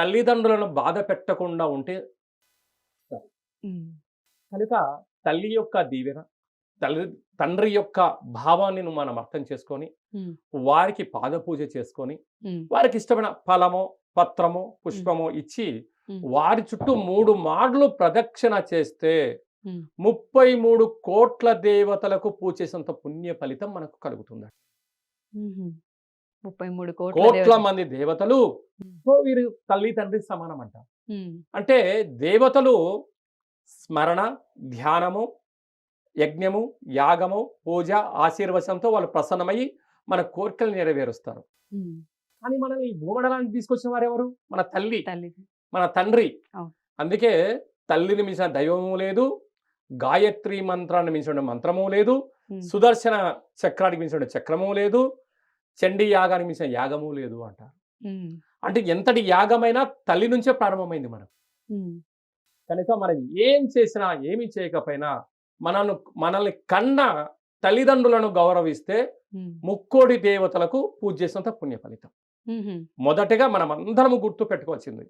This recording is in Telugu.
తల్లిదండ్రులను బాధ పెట్టకుండా ఉంటే కనుక తల్లి యొక్క దీవెన తల్లి తండ్రి యొక్క భావాన్ని మనం అర్థం చేసుకొని వారికి పాద పూజ చేసుకొని వారికి ఇష్టమైన ఫలము పత్రము పుష్పము ఇచ్చి. వారి చుట్టూ మూడు మాటలు ప్రదక్షిణ చేస్తే. ముప్పై మూడు కోట్ల దేవతలకు పూజ చేసినంత పుణ్య ఫలితం మనకు కలుగుతుంది. ముప్పై మూడు కోట్ల. మంది దేవతలు వీరు తల్లి తండ్రి సమానం అంట అంటే దేవతలు స్మరణ ధ్యానము యజ్ఞము యాగము పూజ ఆశీర్వచనంతో వాళ్ళు ప్రసన్నమయ్యి మన కోరికలు నెరవేరుస్తారు. కానీ మనల్ని ఈ భూమండలానికి తీసుకొచ్చిన వారు ఎవరు మన తల్లి. తల్లి. మన తండ్రి. అందుకే తల్లిని మించిన దైవము లేదు గాయత్రి మంత్రాన్ని మించిన మంత్రము లేదు సుదర్శన చక్రానికి మించిన చక్రము లేదు చండీ యాగానికి మించిన యాగము లేదు అంటారు అంటే ఎంతటి యాగమైనా తల్లి నుంచే ప్రారంభమైంది మనం ఉమ్, కనుక మనం ఏం చేసినా ఏమి చేయకపోయినా మనను మనల్ని కన్న తల్లిదండ్రులను గౌరవిస్తే ముక్కోడి దేవతలకు పూజ చేసినంత పుణ్య ఫలితం మొదటగా మనం అందరము గుర్తు పెట్టుకోవాల్సింది